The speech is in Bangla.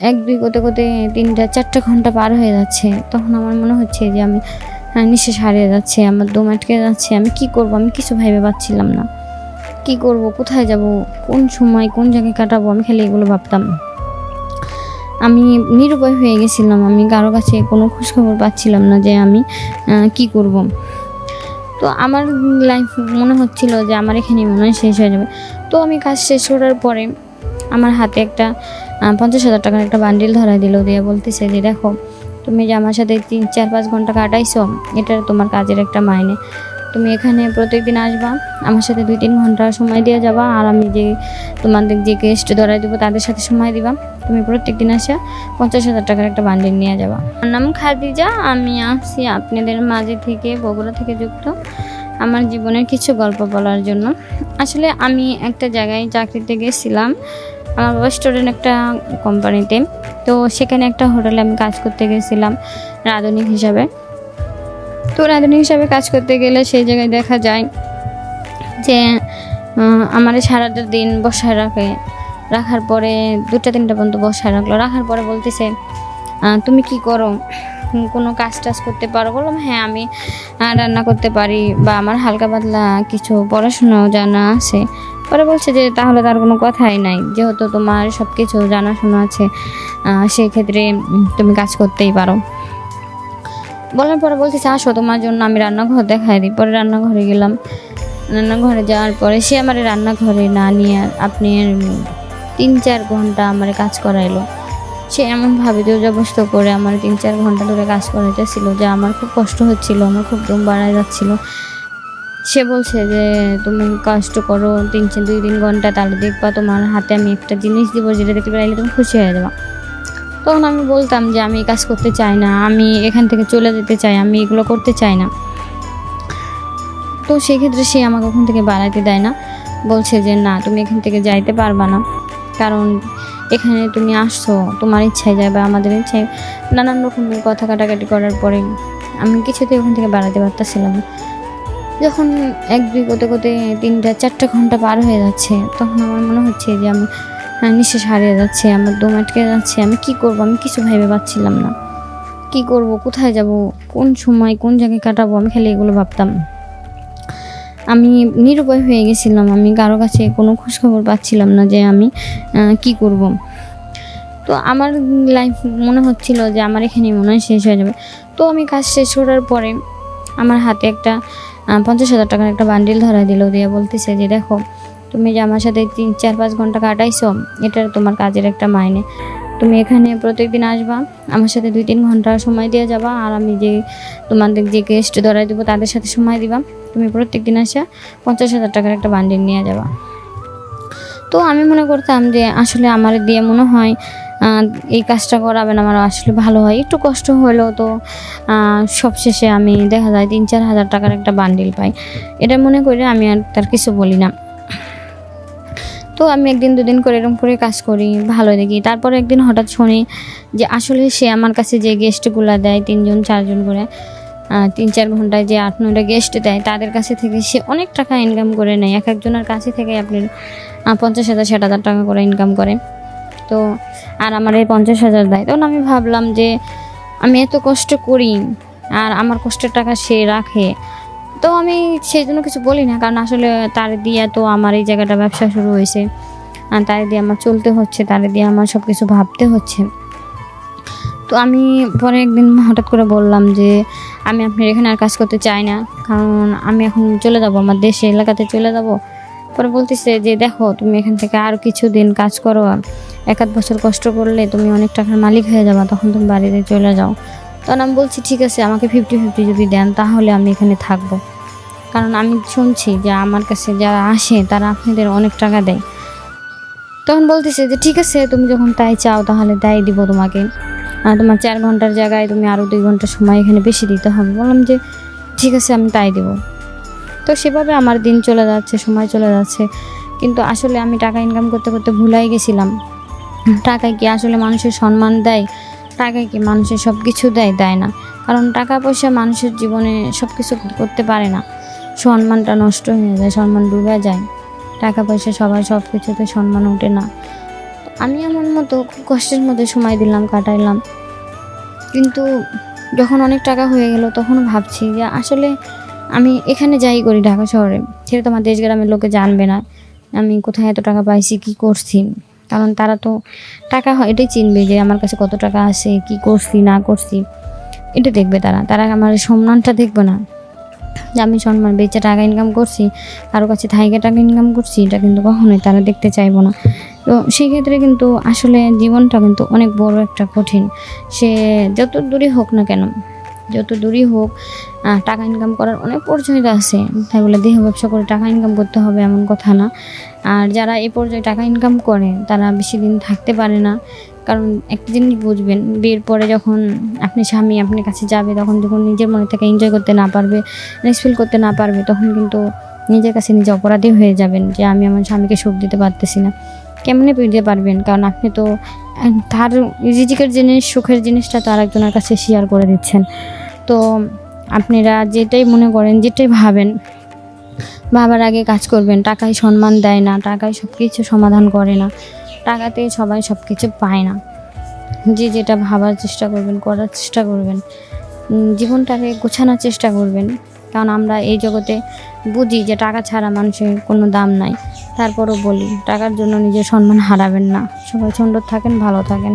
এক দুই করতে করতে তিনটা চারটা ঘণ্টা পার হয়ে যাচ্ছে। তখন আমার মনে হচ্ছে যে আমি আহ, নিঃশ্বাস হারিয়ে যাচ্ছে আমার দম আটকে যাচ্ছে আমি কি করব? আমি কিছু ভেবে পাচ্ছিলাম না। কি করব? কোথায় যাব? কোন সময় কোন জায়গায় কাটাবো? আমি খালি এগুলো ভাবতাম। আমি নিরুপায় হয়ে গেছিলাম। আমি কারও কাছে কোনো খোঁজখবর পাচ্ছিলাম না যে আমি কি করব। তো আমার লাইফ মনে হচ্ছিল যে আমার এখানে মনে হয় শেষ হয়ে যাবে। তো আমি কাজ শেষ করার পরে আমার হাতে একটা পঞ্চাশ হাজার টাকার একটা বান্ডিল ধরাই দিল, দিয়ে বলতেছে যে, দেখো, তুমি যে আমার সাথে তিন, চার, পাঁচ ঘণ্টা কাটাইছো, এটা তোমার কাজের একটা মাইনে। তুমি এখানে প্রত্যেকদিন আসবা, আমার সাথে দুই, তিন ঘণ্টা সময় দিয়ে যাবা, আর আমি যে তোমাদের যে গেস্ট ধরাই দেবো, তাদের সাথে সময় দিবা। তুমি প্রত্যেকদিন আসা পঞ্চাশ হাজার টাকার একটা বান্ডিল নিয়ে যাবা। আমার নাম খাদিজা, আমি আসছি আপনাদের মাঝে থেকে বগুড়া থেকে যুক্ত আমার জীবনের কিছু গল্প বলার জন্য। আসলে আমি একটা জায়গায় চাকরিতে গেছিলাম আমার বাবা স্টুডেন্ট একটা কোম্পানিতে তো সেখানে একটা হোটেলে আমি কাজ করতে গেছিলাম, রাঁধুনি হিসাবে। তো রাঁধুনি হিসাবে কাজ করতে গেলে সেই জায়গায় দেখা যায় যে আমার সারাটা দিন বসায় রাখে। রাখার পরে দুটা তিনটা পর্যন্ত বসায় রাখল। রাখার পরে বলতেছে তুমি কি করো? কোনো কাজ টাজ করতে পারো? বললাম হ্যাঁ আমি রান্না করতে পারি বা আমার হালকা পাতলা কিছু পড়াশোনাও জানা আছে। পরে বলছে যে তাহলে তার কোনো কথাই নাই। যেহেতু তোমার সব কিছু জানাশোনা আছে আহ, সেই ক্ষেত্রে উম, তুমি কাজ করতেই পারো। বলার পরে বলতেছে আসো তোমার জন্য আমি রান্নাঘর দেখাই দিই। পরে রান্নাঘরে গেলাম। রান্নাঘরে যাওয়ার পরে সে আমার রান্নাঘরে না নিয়ে আপনি তিন চার ঘণ্টা আমার কাজ করাইলো। সে এমনভাবে জবস্ত করে আমার তিন চার ঘণ্টা ধরে কাজ করাইতেছিল যে আমার খুব কষ্ট হচ্ছিল আমার খুব দম বাড়ায় যাচ্ছিল। সে বলছে যে, তুমি কষ্ট করো, তিন দুই তিন ঘণ্টা তাহলে দেখবা তোমার হাতে আমি একটা জিনিস দিব যেটা দেখতে পাইলে তুমি খুশি হয়ে যাবা। তখন আমি বলতাম যে, আমি কাজ করতে চাই না, আমি এখান থেকে চলে যেতে চাই, আমি এগুলো করতে চাই না। তো সেক্ষেত্রে সে আমাকে ওখান থেকে বাড়াইতে দেয় না। বলছে যে, না, তুমি এখান থেকে যাইতে পারবা না, কারণ এখানে তুমি আসছো, তোমার ইচ্ছায় যাবে আমাদের ইচ্ছায়। নানান রকমের কথা কাটাকাটি করার পরে আমি কিছুতেই ওখান থেকে বাড়াতে পারতেছিলাম না। যখন এক দুই করতে করতে তিনটা চারটা ঘণ্টা পার হয়ে যাচ্ছে তখন আমার মনে হচ্ছে যে আমি আহ, নিঃশ্বাস হারিয়ে যাচ্ছে আমার দম আটকে যাচ্ছে আমি কি করব? আমি কিছু ভেবে পাচ্ছিলাম না। কি করব? কোথায় যাব? কোন সময় কোন জায়গায় কাটাবো? আমি খালি এগুলো ভাবতাম। আমি নিরুপায় হয়ে গেছিলাম। আমি কারও কাছে কোনো খোঁজখবর পাচ্ছিলাম না যে আমি কি করব। তো আমার লাইফ মনে হচ্ছিল যে আমার এখানে মনে হয় শেষ হয়ে যাবে। তো আমি কাজ শেষ করার পরে আমার হাতে একটা পঞ্চাশ হাজার টাকার একটা বান্ডিল ধরাই দিল, দিয়ে বলতেছে যে, দেখো, তুমি যে আমার সাথে তিন, চার, পাঁচ ঘণ্টা কাটাইছো এটা তোমার কাজের একটা মাইনে। তুমি এখানে প্রত্যেকদিন আসবা, আমার সাথে দুই, তিন ঘণ্টা সময় দিয়ে যাবা, আর আমি যে তোমাদের যে গেস্ট ধরাই দেবো, তাদের সাথে সময় দিবা। তুমি প্রত্যেক দিন আসা, পঞ্চাশ হাজার টাকার একটা বান্ডিল নিয়ে যাবা। তো আমি মনে করতাম যে, আসলে আমার দিয়ে মনে হয় এই কাজটা করাবেন আমার আসলে ভালো হয়। একটু কষ্ট হলেও তো সবশেষে আমি দেখা যায় তিন চার হাজার টাকার একটা বান্ডিল পাই। এটা মনে করে আমি আর তার কিছু বলি না। তো আমি একদিন দুদিন করে এরকম করে কাজ করি ভালো দেখি। তারপর একদিন হঠাৎ শুনি যে আসলে সে আমার কাছে যে গেস্টগুলো দেয়, তিনজন, চারজন করে তিন চার ঘন্টায় যে আট নয়টা গেস্ট দেয়, তাদের কাছে থেকে সে অনেক টাকা ইনকাম করে নেয়। এক একজনের কাছে থেকে আপনি পঞ্চাশ হাজার, ষাট হাজার টাকা করে ইনকাম করে। তো আর আমার এই পঞ্চাশ হাজার দেয়। তখন আমি ভাবলাম যে আমি এত কষ্ট করি আর আমার কষ্টের টাকা সে রাখে। তো আমি সেই জন্য কিছু বলি না, কারণ আসলে তার দিয়ে তো আমার এই জায়গাটা ব্যবসা শুরু হয়েছে। আর তার দিয়ে আমার চলতে হচ্ছে, তার দিয়ে আমার সব কিছু ভাবতে হচ্ছে। তো আমি পরে একদিন হঠাৎ করে বললাম যে আমি আপনার এখানে আর কাজ করতে চাই না, কারণ আমি এখন চলে যাব, আমার দেশে এলাকাতে চলে যাব। পরে বলতেছে যে, দেখো, তুমি এখান থেকে আরও কিছুদিন কাজ করো। এক আধ বছর কষ্ট করলে তুমি অনেক টাকার মালিক হয়ে যাবা, তখন তুমি বাড়িতে চলে যাও। তখন আমি বলছি, ঠিক আছে, আমাকে ফিফটি ফিফটি যদি দেন, তাহলে আমি এখানে থাকব। কারণ আমি শুনছি যে, আমার কাছে যারা আসে, তারা আপনাদের অনেক টাকা দেয়। তখন বলতেছে যে, ঠিক আছে, তুমি যখন তাই চাও, তাহলে তাই দিব তোমাকে। আর তোমার চার ঘণ্টার জায়গায় তুমি আরও দুই ঘণ্টা সময় এখানে বেশি দিতে হবে। বললাম যে, ঠিক আছে, আমি তাই দেবো। তো সেভাবে আমার দিন চলে যাচ্ছে, সময় চলে যাচ্ছে। কিন্তু আসলে আমি টাকা ইনকাম করতে করতে ভুলাই গেছিলাম। টাকায় কি আসলে মানুষের সম্মান দেয়? টাকায় কি মানুষের সব কিছু দেয়? দেয় না। কারণ টাকা পয়সা মানুষের জীবনে সব কিছু করতে পারে না। সম্মানটা নষ্ট হয়ে যায়, সম্মান ডুবে যায়। টাকা পয়সা সবার সব কিছুতে সম্মান ওঠে না। আমি আমার মতো খুব কষ্টের মধ্যে সময় দিলাম, কাটাইলাম। কিন্তু যখন অনেক টাকা হয়ে গেল, তখন ভাবছি যে আসলে আমি এখানে যাই করি ঢাকা শহরে। সেটা তো আমার দেশ গ্রামের লোকে জানবে না। আমি কোথায় এত টাকা পাইছি, কি করছি? কারণ তারা তো টাকা হয়, এটাই চিনবে যে আমার কাছে কত টাকা আছে, কি করছি, না করছি। এটা দেখবে তারা। তারা আমার সম্মানটা দেখবে না। যে আমি সম্মান বেচে টাকা ইনকাম করছি, কারও কাছে থাইকে টাকা ইনকাম করছি, এটা কিন্তু কখনোই তারা দেখতে চাইব না। তো সেই ক্ষেত্রে কিন্তু আসলে জীবনটা কিন্তু অনেক বড় একটা কঠিন। সে যত দূরই হোক না কেন যত দূরই হোক টাকা ইনকাম করার অনেক পর্যায়টা আছে। তাই বলে দেহ ব্যবসা করে টাকা ইনকাম করতে হবে এমন কথা না। আর যারা এ পর্যায়ে টাকা ইনকাম করে, তারা বেশি দিন থাকতে পারে না। কারণ একটা জিনিস বুঝবেন, বিয়ের পরে যখন আপনি স্বামী, আপনার কাছে যাবে, তখন যখন নিজের মনে থেকে এনজয় করতে না পারবে ফিল করতে না পারবে, তখন কিন্তু নিজের কাছে নিজে অপরাধী হয়ে যাবেন যে আমি আমার স্বামীকে সুখ দিতে পারতেছি না। কেমনে দিতে পারবেন? কারণ আপনি তো তার রিজিকের জিনিস, সুখের জিনিসটা তো আরেকজনের কাছে শেয়ার করে দিচ্ছেন। তো আপনারা যেটাই মনে করেন, যেটাই ভাবেন, ভাবার আগে কাজ করবেন। টাকায় সম্মান দেয় না, টাকায় সব কিছু সমাধান করে না। টাকাতে সবাই সব কিছু পায় না। যে যেটা ভাবার চেষ্টা করবেন, করার চেষ্টা করবেন। জীবনটাকে গোছানোর চেষ্টা করবেন। কারণ আমরা এই জগতে বুঝি যে টাকা ছাড়া মানুষের কোনো দাম নাই। তারপরও বলি টাকার জন্য নিজের সম্মান হারাবেন না। সবাই সুন্দর থাকেন ভালো থাকেন।